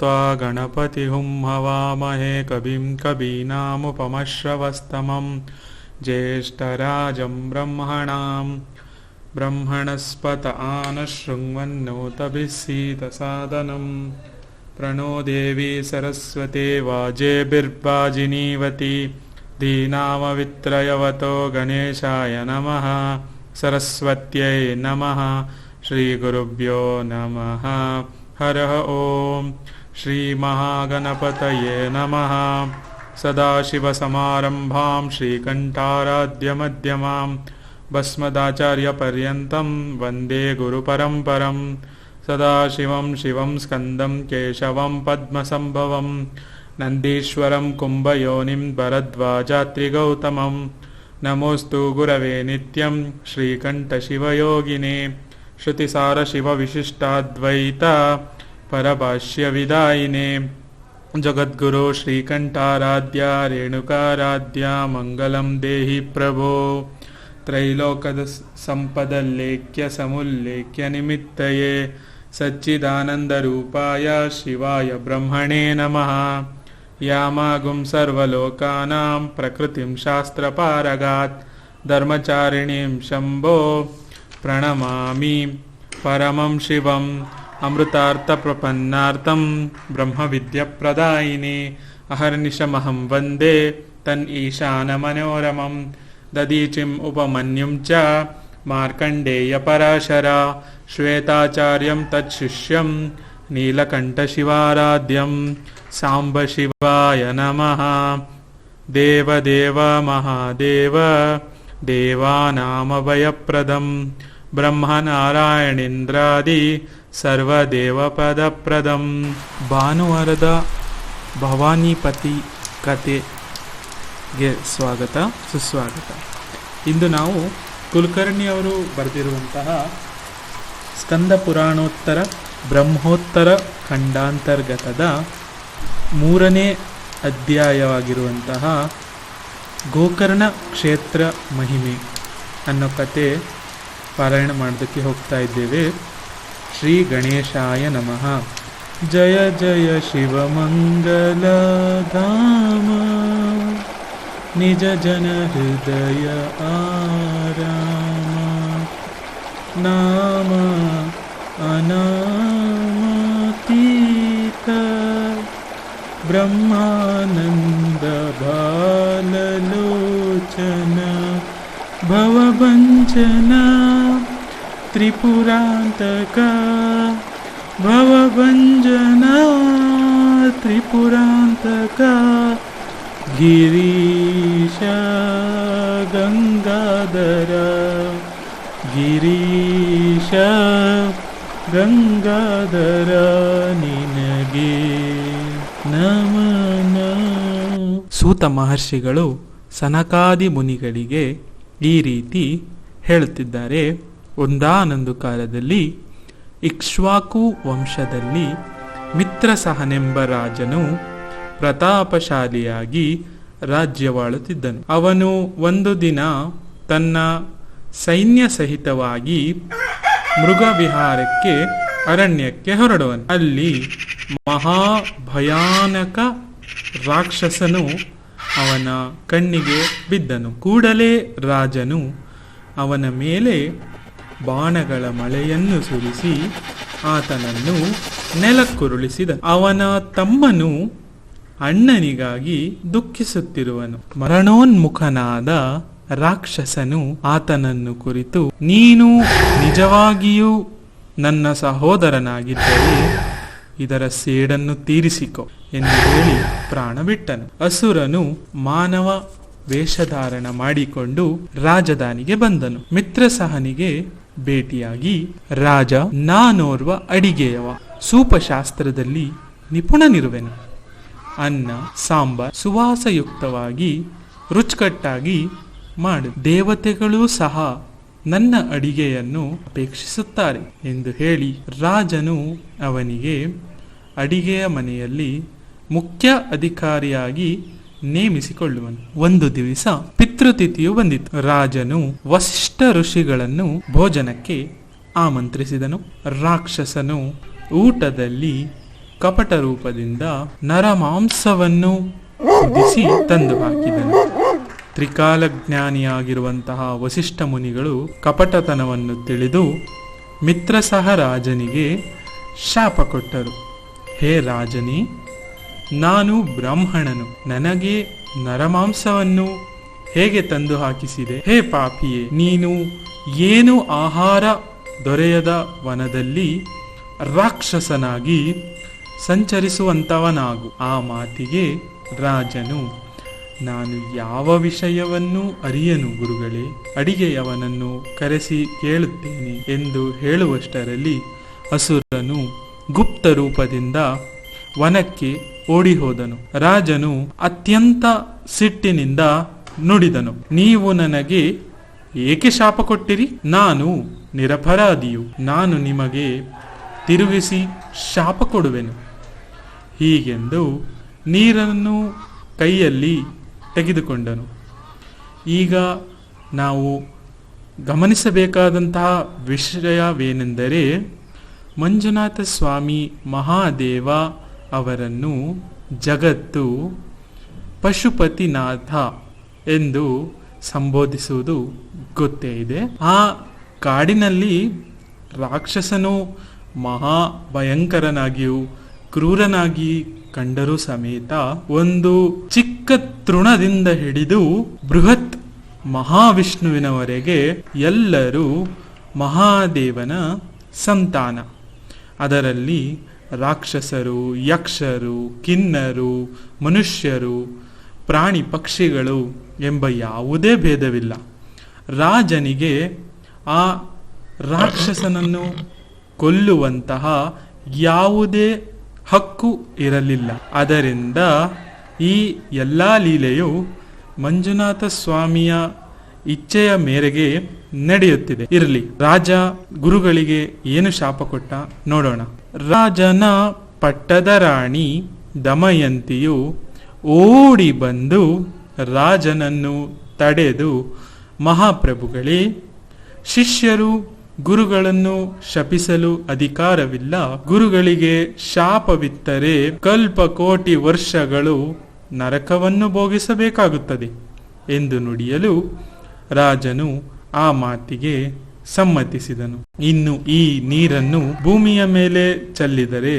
त्वा गणपतिहुं हवामहे कविं कवीनामुपमश्रवस्तमं ज्येष्ठराजं ब्रह्मणां ब्रह्मणस्पत आनशृण्वन्नोतभिः सीतसादनम् प्रणो देवी सरस्वते वाजेभिर्वाजिनीवती। दीनामवित्रयवतो गणेशाय नमः। सरस्वत्यै नमः। श्रीगुरुभ्यो नमः। हरः ॐ श्रीमहागणपतये नमः। सदाशिवसमारम्भां श्रीकण्ठाराध्यमध्यमां भस्मदाचार्यपर्यन्तं वन्दे गुरुपरम्परम् सदाशिवं शिवं स्कन्दं केशवं पद्मसम्भवं। नन्दीश्वरं कुम्भयोनिं भरद्वाजात्रिगौतमं। नमोऽस्तु गुरवे नित्यं श्रीकण्ठशिवयोगिने। श्रुतिसारशिवविशिष्टाद्वैत परभाष्यविदायिने। जगद्गुरो श्रीकण्ठाराध्या रेणुकाराध्या मङ्गलं देहि प्रभो। त्रैलोकसम्पदल्लेख्यसमुल्लेख्यनिमित्तये सच्चिदानन्दरूपाय शिवाय ब्रह्मणे नमः। यामागुं सर्वलोकानां प्रकृतिं शास्त्रपारगात् धर्मचारिणीं शम्भो प्रणमामि। परमं शिवम् अमृतार्थप्रपन्नार्तं ब्रह्मविद्यप्रदायिनि। अहर्निशमहं वन्दे तन् ईशानमनोरमं। ददीचिम् उपमन्युं च मार्कण्डेयपराशरा। श्वेताचार्यं तच्छिष्यं नीलकण्ठशिवाराध्यं। साम्बशिवाय नमः। देवदेव महादेव। देवानामभयप्रदं। ब्रह्मनारायणेन्द्रादि। ಸರ್ವದೇವಪದಪ್ರದಂ. ಭಾನುವಾರದ ಭವಾನಿಪತಿ ಕತೆಗೆ ಸ್ವಾಗತ, ಸುಸ್ವಾಗತ. ಇಂದು ನಾವು ಕುಲಕರ್ಣಿ ಅವರು ಬರೆದಿರುವಂತಹ ಸ್ಕಂದ ಪುರಾಣೋತ್ತರ ಬ್ರಹ್ಮೋತ್ತರ ಖಂಡಾಂತರ್ಗತದ ಮೂರನೇ ಅಧ್ಯಾಯವಾಗಿರುವಂತಹ ಗೋಕರ್ಣ ಕ್ಷೇತ್ರ ಮಹಿಮೆ ಅನ್ನೋ ಕತೆ ಪಾರಾಯಣ ಮಾಡೋದಕ್ಕೆ ಹೋಗ್ತಾ ಇದ್ದೇವೆ. श्रीगणेशाय नमः। जय जय शिवमङ्गलधाम। निजजनहृदय आराम। नाम अनामतीत। अनातीतब्रह्मानन्दबालोचन भवभञ्जना ತ್ರಿಪುರಾಂತಕ ಭವಭಂಜನ ತ್ರಿಪುರಾಂತಕ ಗಿರೀಶ ಗಂಗಾಧರ ಗಿರೀಶ ಗಂಗಾಧರ ನಿನಗೆ ನಮನ. ಸೂತ ಮಹರ್ಷಿಗಳು ಸನಕಾದಿ ಮುನಿಗಳಿಗೆ ಈ ರೀತಿ ಹೇಳುತ್ತಿದ್ದಾರೆ. ಒಂದಾನೊಂದು ಕಾಲದಲ್ಲಿ ಇಕ್ಷ್ವಾಕು ವಂಶದಲ್ಲಿ ಮಿತ್ರಸಹನೆಂಬ ರಾಜನು ಪ್ರತಾಪಶಾಲಿಯಾಗಿ ರಾಜ್ಯವಾಳುತ್ತಿದ್ದನು. ಅವನು ಒಂದು ದಿನ ತನ್ನ ಸೈನ್ಯ ಸಹಿತವಾಗಿ ಮೃಗವಿಹಾರಕ್ಕೆ ಅರಣ್ಯಕ್ಕೆ ಹೊರಡುವನು. ಅಲ್ಲಿ ಮಹಾಭಯಾನಕ ರಾಕ್ಷಸನು ಅವನ ಕಣ್ಣಿಗೆ ಬಿದ್ದನು. ಕೂಡಲೇ ರಾಜನು ಅವನ ಮೇಲೆ ಬಾಣಗಳ ಮಳೆಯನ್ನು ಸುರಿಸಿ ಆತನನ್ನು ನೆಲಕ್ಕುರುಳಿಸಿದ. ಅವನ ತಮ್ಮನು ಅಣ್ಣನಿಗಾಗಿ ದುಃಖಿಸುತ್ತಿರುವನು. ಮರಣೋನ್ಮುಖನಾದ ರಾಕ್ಷಸನು ಆತನನ್ನು ಕುರಿತು, ನೀನು ನಿಜವಾಗಿಯೂ ನನ್ನ ಸಹೋದರನಾಗಿದ್ದರೆ ಇದರ ಸೇಡನ್ನು ತೀರಿಸಿಕೊ ಎಂದು ಹೇಳಿ ಪ್ರಾಣ ಬಿಟ್ಟನು ಅಸುರನು ಮಾನವ ವೇಷಧಾರಣ ಮಾಡಿಕೊಂಡು ರಾಜಧಾನಿಗೆ ಬಂದನು. ಮಿತ್ರಸಹನಿಗೆ ಭೇಟಿಯಾಗಿ, ರಾಜ, ನಾನೋರ್ವ ಅಡಿಗೆಯವ. ಸೂಪಶಾಸ್ತ್ರದಲ್ಲಿ ನಿಪುಣನಿರುವೆನು. ಅನ್ನ, ಸಾಂಬಾರ್ ಸುವಾಸಯುಕ್ತವಾಗಿ ರುಚಿಕಟ್ಟಾಗಿ ಮಾಡು. ದೇವತೆಗಳೂ ಸಹ ನನ್ನ ಅಡಿಗೆಯನ್ನು ಅಪೇಕ್ಷಿಸುತ್ತಾರೆ ಎಂದು ಹೇಳಿ ರಾಜನು ಅವನಿಗೆ ಅಡಿಗೆಯ ಮನೆಯಲ್ಲಿ ಮುಖ್ಯ ಅಧಿಕಾರಿಯಾಗಿ ನೇಮಿಸಿಕೊಳ್ಳುವನು. ಒಂದು ದಿವಸ ಪಿತೃತಿಥಿಯು ಬಂದಿತು. ರಾಜನು ವಸಿಷ್ಠ ಋಷಿಗಳನ್ನು ಭೋಜನಕ್ಕೆ ಆಮಂತ್ರಿಸಿದನು. ರಾಕ್ಷಸನು ಊಟದಲ್ಲಿ ಕಪಟ ರೂಪದಿಂದ ನರಮಾಂಸವನ್ನು ಬಿಸಿ ತಂದು ಹಾಕಿದನು. ತ್ರಿಕಾಲಜ್ಞಾನಿಯಾಗಿರುವಂತಹ ವಸಿಷ್ಠ ಮುನಿಗಳು ಕಪಟತನವನ್ನು ತಿಳಿದು ಮಿತ್ರಸಹ ರಾಜನಿಗೆ ಶಾಪ ಕೊಟ್ಟರು. ಹೇ ರಾಜನಿ, ನಾನು ಬ್ರಾಹ್ಮಣನು, ನನಗೆ ನರಮಾಂಸವನ್ನು ಹೇಗೆ ತಂದು ಹಾಕಿಸಿದೆ? ಹೇ ಪಾಪಿಯೇ, ನೀನು ಏನು ಆಹಾರ ದೊರೆಯದ ವನದಲ್ಲಿ ರಾಕ್ಷಸನಾಗಿ ಸಂಚರಿಸುವಂತವನಾಗು? ಆ ಮಾತಿಗೆ ರಾಜನು, ನಾನು ಯಾವ ವಿಷಯವನ್ನು ಅರಿಯನು ಗುರುಗಳೇ, ಅಡಿಗೆಯವನನ್ನು ಕರೆಸಿ ಕೇಳುತ್ತೇನೆ ಎಂದು ಹೇಳುವಷ್ಟರಲ್ಲಿ ಅಸುರನು ಗುಪ್ತ ರೂಪದಿಂದ ವನಕ್ಕೆ ಓಡಿಹೋದನು. ರಾಜನು ಅತ್ಯಂತ ಸಿಟ್ಟಿನಿಂದ ನುಡಿದನು. ನೀವು ನನಗೆ ಏಕೆ ಶಾಪ ಕೊಟ್ಟಿರಿ? ನಾನು ನಿರಪರಾಧಿಯು. ನಾನು ನಿಮಗೆ ತಿರುಗಿಸಿ ಶಾಪ ಕೊಡುವೆನು. ಹೀಗೆಂದು ನೀರನ್ನು ಕೈಯಲ್ಲಿ ತೆಗೆದುಕೊಂಡನು. ಈಗ ನಾವು ಗಮನಿಸಬೇಕಾದಂತಹ ವಿಷಯವೇನೆಂದರೆ ಮಂಜುನಾಥ ಸ್ವಾಮಿ ಮಹಾದೇವ ಅವರನ್ನು ಜಗತ್ತು ಪಶುಪತಿನಾಥ ಎಂದು ಸಂಬೋಧಿಸುವುದು ಗೊತ್ತೇ ಇದೆ. ಆ ಕಾಡಿನಲ್ಲಿ ರಾಕ್ಷಸನು ಮಹಾ ಭಯಂಕರನಾಗಿಯೂ ಕ್ರೂರನಾಗಿ ಕಂಡರೂ ಸಮೇತ ಒಂದು ಚಿಕ್ಕ ತೃಣದಿಂದ ಹಿಡಿದು ಬೃಹತ್ ಮಹಾವಿಷ್ಣುವಿನವರೆಗೆ ಎಲ್ಲರೂ ಮಹಾದೇವನ ಸಂತಾನ. ಅದರಲ್ಲಿ ರಾಕ್ಷಸರು, ಯಕ್ಷರು, ಕಿನ್ನರು, ಮನುಷ್ಯರು ಪ್ರಾಣಿ ಪಕ್ಷಿಗಳು ಎಂಬ ಯಾವುದೇ ಭೇದವಿಲ್ಲ. ರಾಜನಿಗೆ ಆ ರಾಕ್ಷಸನನ್ನು ಕೊಲ್ಲುವಂತಹ ಯಾವುದೇ ಹಕ್ಕು ಇರಲಿಲ್ಲ. ಅದರಿಂದ ಈ ಎಲ್ಲ ಲೀಲೆಯು ಮಂಜುನಾಥ ಸ್ವಾಮಿಯ ಇಚ್ಛೆಯ ಮೇರೆಗೆ ನಡೆಯುತ್ತಿದೆ. ಇರಲಿ, ರಾಜ ಗುರುಗಳಿಗೆ ಏನು ಶಾಪ ಕೊಟ್ಟ ನೋಡೋಣ. ರಾಜನ ಪಟ್ಟದ ರಾಣಿ ದಮಯಂತಿಯು ಓಡಿ ಬಂದು ರಾಜನನ್ನು ತಡೆದು ಮಹಾಪ್ರಭುಗಳೇ, ಶಿಷ್ಯರು ಗುರುಗಳನ್ನು ಶಪಿಸಲು ಅಧಿಕಾರವಿಲ್ಲ. ಗುರುಗಳಿಗೆ ಶಾಪವಿತ್ತರೆ ಕಲ್ಪ ಕೋಟಿ ವರ್ಷಗಳು ನರಕವನ್ನು ಭೋಗಿಸಬೇಕಾಗುತ್ತದೆ ಎಂದು ನುಡಿಯಲು ರಾಜನು ಆ ಮಾತಿಗೆ ಸಮ್ಮತಿಸಿದನು. ಇನ್ನು ಈ ನೀರನ್ನು ಭೂಮಿಯ ಮೇಲೆ ಚೆಲ್ಲಿದರೆ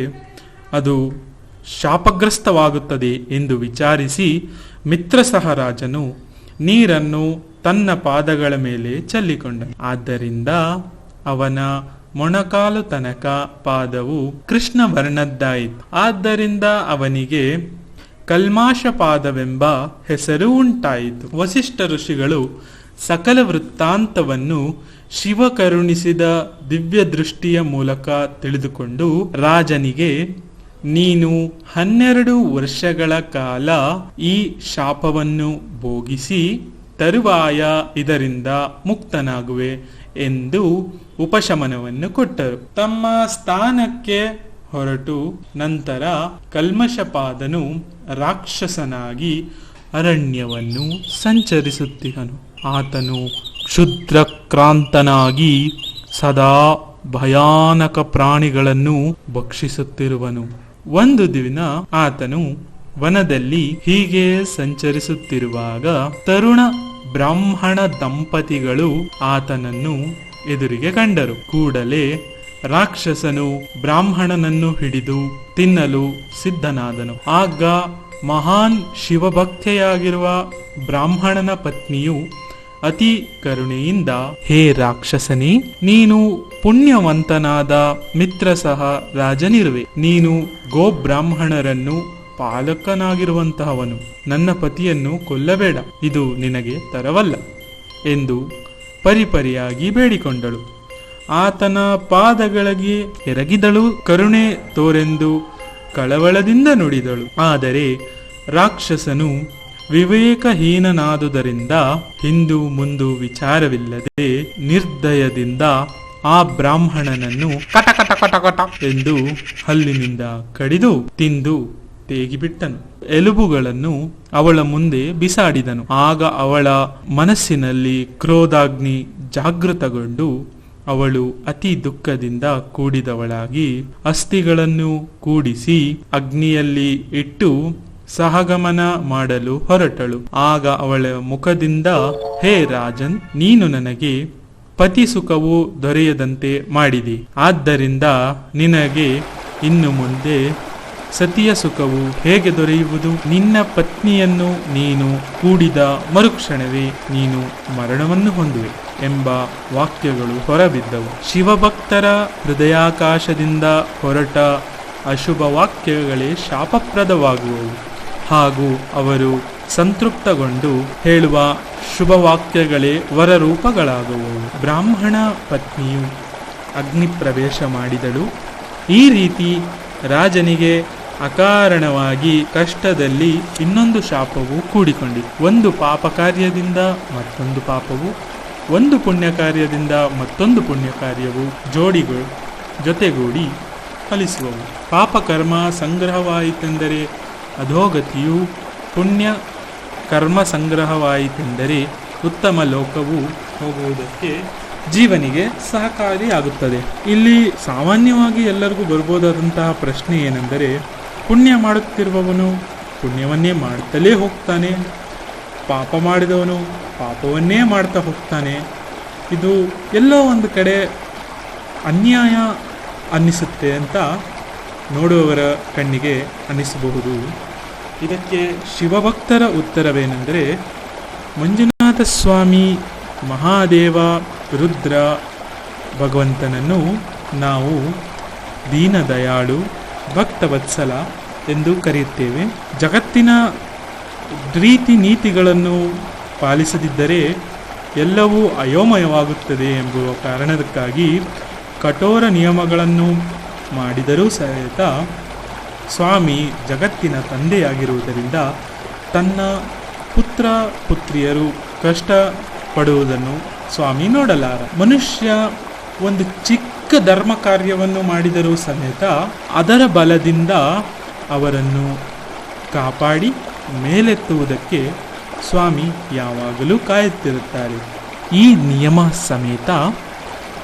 ಅದು ಶಾಪಗ್ರಸ್ತವಾಗುತ್ತದೆ ಎಂದು ವಿಚಾರಿಸಿ ಮಿತ್ರಸಹ ರಾಜನು ನೀರನ್ನು ತನ್ನ ಪಾದಗಳ ಮೇಲೆ ಚೆಲ್ಲಿಕೊಂಡನು ಆದ್ದರಿಂದ ಅವನ ಮೊಣಕಾಲು ತನಕ ಪಾದವು ಕೃಷ್ಣ ವರ್ಣದ್ದಾಯಿತು ಆದ್ದರಿಂದ ಅವನಿಗೆ ಕಲ್ಮಾಶ ಪಾದವೆಂಬ ಹೆಸರು ಉಂಟಾಯಿತು. ವಸಿಷ್ಠ ಋಷಿಗಳು ಸಕಲ ವೃತ್ತಾಂತವನ್ನು ಶಿವ ಕರುಣಿಸಿದ ದಿವ್ಯ ದೃಷ್ಟಿಯ ಮೂಲಕ ತಿಳಿದುಕೊಂಡು ರಾಜನಿಗೆ ನೀನು ಹನ್ನೆರಡು ವರ್ಷಗಳ ಕಾಲ ಈ ಶಾಪವನ್ನು ಭೋಗಿಸಿ ತರುವಾಯ ಇದರಿಂದ ಮುಕ್ತನಾಗುವೆ ಎಂದು ಉಪಶಮನವನ್ನು ಕೊಟ್ಟರು. ತಮ್ಮ ಸ್ಥಾನಕ್ಕೆ ಹೊರಟು ನಂತರ ಕಲ್ಮಶಪಾದನು ರಾಕ್ಷಸನಾಗಿ ಅರಣ್ಯವನ್ನು ಸಂಚರಿಸುತ್ತಿದ್ದನು. ಆತನು ಕ್ಷುದ್ರಕ್ರಾಂತನಾಗಿ ಸದಾ ಭಯಾನಕ ಪ್ರಾಣಿಗಳನ್ನು ಭಕ್ಷಿಸುತ್ತಿರುವನು. ಒಂದು ದಿನ ಆತನು ವನದಲ್ಲಿ ಹೀಗೆ ಸಂಚರಿಸುತ್ತಿರುವಾಗ ತರುಣ ಬ್ರಾಹ್ಮಣ ದಂಪತಿಗಳು ಆತನನ್ನು ಎದುರಿಗೆ ಕಂಡರು. ಕೂಡಲೇ ರಾಕ್ಷಸನು ಬ್ರಾಹ್ಮಣನನ್ನು ಹಿಡಿದು ತಿನ್ನಲು ಸಿದ್ಧನಾದನು. ಆಗ ಮಹಾನ್ ಶಿವಭಕ್ತೆಯಾಗಿರುವ ಬ್ರಾಹ್ಮಣನ ಪತ್ನಿಯು ಅತಿ ಕರುಣೆಯಿಂದ, ಹೇ ರಾಕ್ಷಸನೇ, ನೀನು ಪುಣ್ಯವಂತನಾದ ಮಿತ್ರ ಸಹ ರಾಜನಿರುವೆ. ನೀನು ಗೋಬ್ರಾಹ್ಮಣರನ್ನು ಪಾಲಕನಾಗಿರುವಂತಹವನು. ನನ್ನ ಪತಿಯನ್ನು ಕೊಲ್ಲಬೇಡ. ಇದು ನಿನಗೆ ತರವಲ್ಲ ಎಂದು ಪರಿಪರಿಯಾಗಿ ಬೇಡಿಕೊಂಡಳು. ಆತನ ಪಾದಗಳಿಗೆ ಎರಗಿದಳು. ಕರುಣೆ ತೋರೆಂದು ಕಳವಳದಿಂದ ನುಡಿದಳು. ಆದರೆ ರಾಕ್ಷಸನು ವಿವೇಕಹೀನನಾದುದರಿಂದ ಹಿಂದು ಮುಂದು ವಿಚಾರವಿಲ್ಲದೆ ನಿರ್ದಯದಿಂದ ಆ ಬ್ರಾಹ್ಮಣನನ್ನು ಕಟ ಕಟ ಕಟ ಕಟ ಎಂದು ಹಲ್ಲಿನಿಂದ ಕಡಿದು ತಿಂದು ತೇಗಿಬಿಟ್ಟನು. ಎಲುಬುಗಳನ್ನು ಅವಳ ಮುಂದೆ ಬಿಸಾಡಿದನು. ಆಗ ಅವಳ ಮನಸ್ಸಿನಲ್ಲಿ ಕ್ರೋಧಾಗ್ನಿ ಜಾಗೃತಗೊಂಡು ಅವಳು ಅತಿ ದುಃಖದಿಂದ ಕೂಡಿದವಳಾಗಿ ಅಸ್ಥಿಗಳನ್ನು ಕೂಡಿಸಿ ಅಗ್ನಿಯಲ್ಲಿ ಇಟ್ಟು ಸಹಗಮನ ಮಾಡಲು ಹೊರಟಳು. ಆಗ ಅವಳ ಮುಖದಿಂದ, ಹೇ ರಾಜನ್, ನೀನು ನನಗೆ ಪತಿ ಸುಖವು ದೊರೆಯದಂತೆ ಮಾಡಿದಿ. ಆದ್ದರಿಂದ ನಿನಗೆ ಇನ್ನು ಮುಂದೆ ಸತಿಯ ಸುಖವು ಹೇಗೆ ದೊರೆಯುವುದು? ನಿನ್ನ ಪತ್ನಿಯನ್ನು ನೀನು ಕೂಡಿದ ಮರುಕ್ಷಣವೇ ನೀನು ಮರಣವನ್ನು ಹೊಂದುವೆ ಎಂಬ ವಾಕ್ಯಗಳು ಹೊರಬಿದ್ದವು. ಶಿವಭಕ್ತರ ಹೃದಯಾಕಾಶದಿಂದ ಹೊರಟ ಅಶುಭ ವಾಕ್ಯಗಳೇ ಶಾಪಪ್ರದವಾಗುವವು. ಹಾಗೂ ಅವರು ಸಂತೃಪ್ತಗೊಂಡು ಹೇಳುವ ಶುಭವಾಕ್ಯಗಳೇ ವರರೂಪಗಳಾದವು. ಬ್ರಾಹ್ಮಣ ಪತ್ನಿಯು ಅಗ್ನಿ ಪ್ರವೇಶ ಮಾಡಿದಳು. ಈ ರೀತಿ ರಾಜನಿಗೆ ಅಕಾರಣವಾಗಿ ಕಷ್ಟದಲ್ಲಿ ಇನ್ನೊಂದು ಶಾಪವು ಕೂಡಿಕೊಂಡಿತು ಒಂದು ಪಾಪ ಕಾರ್ಯದಿಂದ ಮತ್ತೊಂದು ಪಾಪವು, ಒಂದು ಪುಣ್ಯ ಕಾರ್ಯದಿಂದ ಮತ್ತೊಂದು ಪುಣ್ಯ ಕಾರ್ಯವು ಜೋಡಿಗಳು ಜೊತೆಗೂಡಿ ಫಲಿಸುವವು. ಪಾಪಕರ್ಮ ಸಂಗ್ರಹವಾಯಿತೆಂದರೆ ಅಧೋಗತಿಯು ಪುಣ್ಯ ಕರ್ಮ ಸಂಗ್ರಹವಾಯಿತೆಂದರೆ ಉತ್ತಮ ಲೋಕವು ಹೋಗುವುದಕ್ಕೆ ಜೀವನಿಗೆ ಸಹಕಾರಿಯಾಗುತ್ತದೆ. ಇಲ್ಲಿ ಸಾಮಾನ್ಯವಾಗಿ ಎಲ್ಲರಿಗೂ ಬರ್ಬೋದಾದಂತಹ ಪ್ರಶ್ನೆ ಏನೆಂದರೆ, ಪುಣ್ಯ ಮಾಡುತ್ತಿರುವವನು ಪುಣ್ಯವನ್ನೇ ಮಾಡುತ್ತಲೇ ಹೋಗ್ತಾನೆ, ಪಾಪ ಮಾಡಿದವನು ಪಾಪವನ್ನೇ ಮಾಡ್ತಾ ಹೋಗ್ತಾನೆ. ಇದು ಎಲ್ಲೋ ಒಂದು ಕಡೆ ಅನ್ಯಾಯ ಅನ್ನಿಸುತ್ತೆ ಅಂತ ನೋಡುವವರ ಕಣ್ಣಿಗೆ ಅನ್ನಿಸಬಹುದು. ಇದಕ್ಕೆ ಶಿವಭಕ್ತರ ಉತ್ತರವೇನೆಂದರೆ ಮಂಜುನಾಥ ಸ್ವಾಮಿ ಮಹಾದೇವ ರುದ್ರ ಭಗವಂತನನ್ನು ನಾವು ದೀನದಯಾಳು ಭಕ್ತವತ್ಸಲ ಎಂದು ಕರೆಯುತ್ತೇವೆ. ಜಗತ್ತಿನ ರೀತಿ ನೀತಿಗಳನ್ನು ಪಾಲಿಸದಿದ್ದರೆ ಎಲ್ಲವೂ ಅಯೋಮಯವಾಗುತ್ತದೆ ಎಂಬುವ ಕಾರಣಕ್ಕಾಗಿ ಕಠೋರ ನಿಯಮಗಳನ್ನು ಮಾಡಿದರೂ ಸಹಿತ ಸ್ವಾಮಿ ಜಗತ್ತಿನ ತಂದೆಯಾಗಿರುವುದರಿಂದ ತನ್ನ ಪುತ್ರ ಪುತ್ರಿಯರು ಕಷ್ಟ ಪಡುವುದನ್ನು ಸ್ವಾಮಿ ನೋಡಲಾರ. ಮನುಷ್ಯ ಒಂದು ಚಿಕ್ಕ ಧರ್ಮ ಕಾರ್ಯವನ್ನು ಮಾಡಿದರೂ ಸಮೇತ ಅದರ ಬಲದಿಂದ ಅವರನ್ನು ಕಾಪಾಡಿ ಮೇಲೆತ್ತುವುದಕ್ಕೆ ಸ್ವಾಮಿ ಯಾವಾಗಲೂ ಕಾಯುತ್ತಿರುತ್ತಾರೆ. ಈ ನಿಯಮ ಸಮೇತ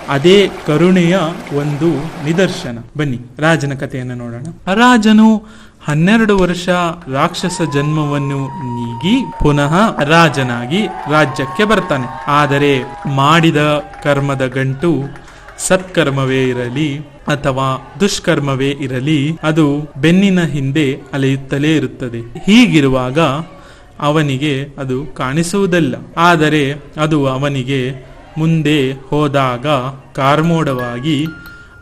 ಅದೇ ಕರುಣೆಯ ಒಂದು ನಿದರ್ಶನ. ಬನ್ನಿ, ರಾಜನ ಕಥೆಯನ್ನು ನೋಡೋಣ. ರಾಜನು ಹನ್ನೆರಡು ವರ್ಷ ರಾಕ್ಷಸ ಜನ್ಮವನ್ನು ನೀಗಿ ಪುನಃ ರಾಜನಾಗಿ ರಾಜ್ಯಕ್ಕೆ ಬರ್ತಾನೆ. ಆದರೆ ಮಾಡಿದ ಕರ್ಮದ ಗಂಟು ಸತ್ಕರ್ಮವೇ ಇರಲಿ ಅಥವಾ ದುಷ್ಕರ್ಮವೇ ಇರಲಿ, ಅದು ಬೆನ್ನಿನ ಹಿಂದೆ ಅಲೆಯುತ್ತಲೇ ಇರುತ್ತದೆ. ಹೀಗಿರುವಾಗ ಅವನಿಗೆ ಅದು ಕಾಣಿಸುವುದಿಲ್ಲ. ಆದರೆ ಅದು ಅವನಿಗೆ ಮುಂದೆ ಹೋದಾಗ ಕಾರ್ಮೋಡವಾಗಿ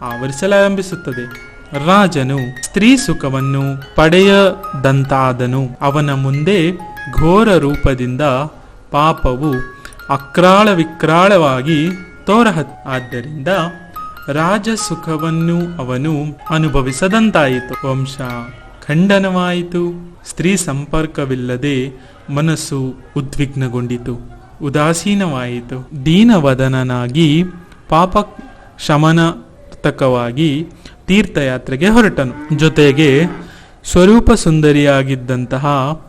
ಆವರಿಸಲಾರಂಭಿಸುತ್ತದೆ. ರಾಜನು ಸ್ತ್ರೀ ಸುಖವನ್ನು ಪಡೆಯದಂತಾದನು. ಅವನ ಮುಂದೆ ಘೋರ ರೂಪದಿಂದ ಪಾಪವು ಅಕ್ರಾಳ ವಿಕ್ರಾಳವಾಗಿ ತೋರಹ ಆದ್ದರಿಂದ ರಾಜ ಸುಖವನ್ನು ಅವನು ಅನುಭವಿಸದಂತಾಯಿತು. ವಂಶ ಖಂಡನವಾಯಿತು. ಸ್ತ್ರೀ ಸಂಪರ್ಕವಿಲ್ಲದೆ ಮನಸ್ಸು ಉದ್ವಿಗ್ನಗೊಂಡಿತು. ಉದಾಸೀನವಾಯಿತು. ದೀನವದನನಾಗಿ ಪಾಪ ಶಮನಾರ್ಥಕವಾಗಿ ತೀರ್ಥಯಾತ್ರೆಗೆ ಹೊರಟನು. ಜೊತೆಗೆ ಸ್ವರೂಪ ಸುಂದರಿಯಾಗಿದ್ದಂತಹ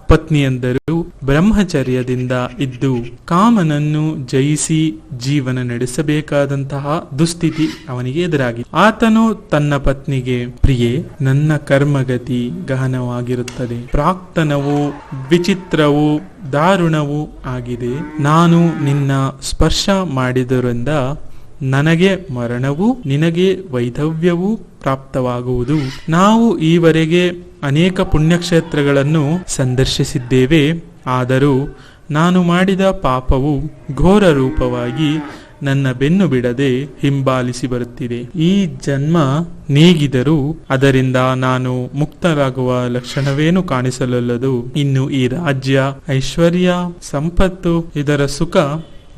ಪತ್ನಿಯಂದರು ಬ್ರಹ್ಮಚರ್ಯದಿಂದ ಇದ್ದು ಕಾಮನನ್ನು ಜಯಿಸಿ ಜೀವನ ನಡೆಸಬೇಕಾದಂತಹ ದುಸ್ಥಿತಿ ಅವನಿಗೆ ಎದುರಾಗಿ. ಆತನು ತನ್ನ ಪತ್ನಿಗೆ, ಪ್ರಿಯೆ, ನನ್ನ ಕರ್ಮಗತಿ ಗಹನವಾಗಿರುತ್ತದೆ. ಪ್ರಾಕ್ತನವು ವಿಚಿತ್ರವು ದಾರುಣವೂ ಆಗಿದೆ. ನಾನು ನಿನ್ನ ಸ್ಪರ್ಶ ಮಾಡಿದರಿಂದ ನನಗೆ ಮರಣವು ನಿನಗೆ ವೈಧವ್ಯವೂ ಪ್ರಾಪ್ತವಾಗುವುದು. ನಾವು ಈವರೆಗೆ ಅನೇಕ ಪುಣ್ಯಕ್ಷೇತ್ರಗಳನ್ನು ಸಂದರ್ಶಿಸಿದ್ದೇವೆ. ಆದರೂ ನಾನು ಮಾಡಿದ ಪಾಪವು ಘೋರ ರೂಪವಾಗಿ ನನ್ನ ಬೆನ್ನು ಬಿಡದೆ ಹಿಂಬಾಲಿಸಿ ಬರುತ್ತಿದೆ. ಈ ಜನ್ಮ ನೀಗಿದರೂ ಅದರಿಂದ ನಾನು ಮುಕ್ತರಾಗುವ ಲಕ್ಷಣವೇನು ಕಾಣಿಸಲಲ್ಲದು. ಇನ್ನು ಈ ರಾಜ್ಯ, ಐಶ್ವರ್ಯ, ಸಂಪತ್ತು, ಇದರ ಸುಖ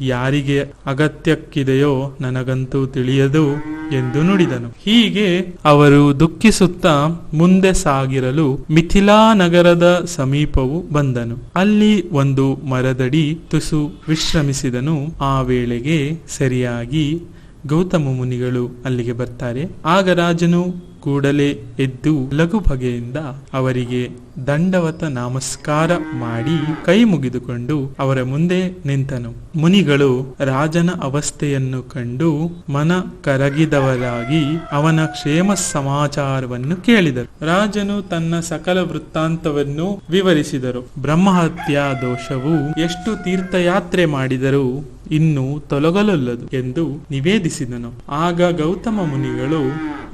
ಯಾರಿಗೆ ಅಗತ್ಯಕ್ಕಿದೆಯೋ ನನಗಂತೂ ತಿಳಿಯದು ಎಂದು ನುಡಿದನು. ಹೀಗೆ ಅವರು ದುಃಖಿಸುತ್ತಾ ಮುಂದೆ ಸಾಗಿರಲು ಮಿಥಿಲಾ ನಗರದ ಸಮೀಪವು ಬಂದನು. ಅಲ್ಲಿ ಒಂದು ಮರದಡಿ ತುಸು ವಿಶ್ರಮಿಸಿದನು. ಆ ವೇಳೆಗೆ ಸರಿಯಾಗಿ ಗೌತಮ ಮುನಿಗಳು ಅಲ್ಲಿಗೆ ಬರ್ತಾರೆ. ಆಗ ರಾಜನು ಕೂಡಲೇ ಎದ್ದು ಲಘು ಬಗೆಯಿಂದ ಅವರಿಗೆ ದಂಡವತ ನಮಸ್ಕಾರ ಮಾಡಿ ಕೈ ಮುಗಿದುಕೊಂಡು ಅವರ ಮುಂದೆ ನಿಂತನು. ಮುನಿಗಳು ರಾಜನ ಅವಸ್ಥೆಯನ್ನು ಕಂಡು ಮನ ಕರಗಿದವರಾಗಿ ಅವನ ಕ್ಷೇಮ ಸಮಾಚಾರವನ್ನು ಕೇಳಿದರು. ರಾಜನು ತನ್ನ ಸಕಲ ವೃತ್ತಾಂತವನ್ನು ವಿವರಿಸಿದರು. ಬ್ರಹ್ಮಹತ್ಯಾ ದೋಷವು ಎಷ್ಟು ತೀರ್ಥಯಾತ್ರೆ ಮಾಡಿದರೂ ಇನ್ನು ತೊಲಗಲೊಲ್ಲದು ಎಂದು ನಿವೇದಿಸಿದನು. ಆಗ ಗೌತಮ ಮುನಿಗಳು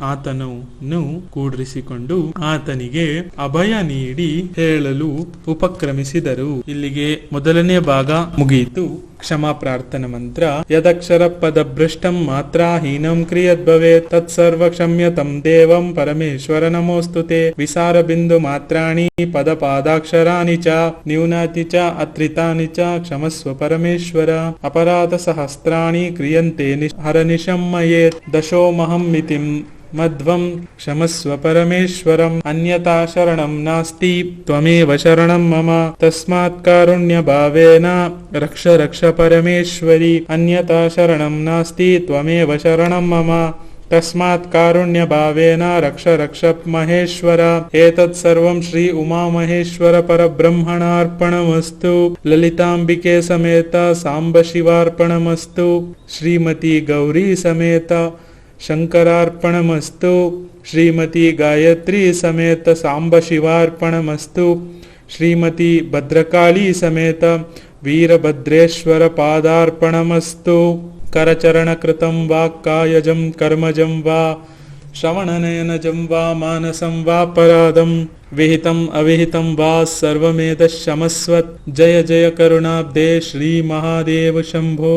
ಆತನನ್ನು ಕೂಡ್ರಿಸಿಕೊಂಡು ಆತನಿಗೆ ಅಭಯ ನೀಡಿ ಹೇಳಲು ಉಪಕ್ರಮಿಸಿದರು. ಇಲ್ಲಿಗೆ ಮೊದಲನೇ ಭಾಗ ಮುಗಿಯಿತು. ಕ್ಷಮಾ ಪ್ರಾರ್ಥನಾ ಮಂತ್ರ. ಯದಕ್ಷರ ಪದ ಭೃಷ್ಟಂ ಮಾತ್ರಾಹೀನಂ ಕ್ರಿಯದ್ಭವೆ ತತ್ಸರ್ವ ಕ್ಷಮ್ಯತಂ ದೇವಂ ಪರಮೇಶ್ವರ ನಮೋಸ್ತುತೆ ವಿಸಾರ ಬಿಂದು ಮಾತ್ರಾಣಿ ಪದ ಪಾದಾಕ್ಷರಾಣಿ ಚ. ನ್ಯೂನಾತಿ ಚ, ಅತ್ರಿತಾನಿ ಚ, ಕ್ಷಮಸ್ವ ಪರಮೇಶ್ವರ. ಅಪರಾಧ ಸಹಸ್ರಾಣಿ ಕ್ರಿಯಂತೆ ಹರ ಹರನಿಶಮ್ಮಯೇ ದಶೋಮಹಂ ಮಿತಿಂ. मध्वं क्षमस्व परमेश्वरम् अन्यथा शरणं नास्ति त्वमेव शरणं मम। तस्मात् कारुण्यभावेन रक्ष रक्ष परमेश्वरि अन्यथा शरणं नास्ति त्वमेव शरणं मम। तस्मात् कारुण्यभावेन रक्ष रक्ष महेश्वर। एतत् सर्वं श्री उमामहेश्वर परब्रह्मणार्पणमस्तु। ललिताम्बिके समेत साम्बशिवार्पणमस्तु। श्रीमती गौरी समेत शङ्करार्पणमस्तु। श्रीमती गायत्री समेत साम्बशिवार्पणमस्तु। श्रीमती भद्रकाली समेत वीरभद्रेश्वरपादार्पणमस्तु। करचरणकृतं वा कायजं कर्मजं वा श्रवणनयनजं वा मानसं वा पराधम् विहितम् अविहितं वा सर्वमेतशमस्वत् जय जय करुणाब्दे श्रीमहादेव शम्भो।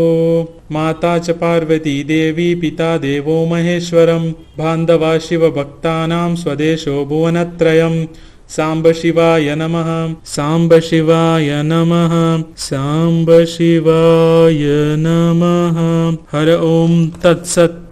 माता च पार्वती देवी पिता देवो महेश्वरं बान्धवा शिवभक्तानां स्वदेशो भुवनत्रयम्। साम्ब शिवाय नमः। साम्ब शिवाय नमः। साम्ब शिवाय नमः। हर ॐ तत्सत्।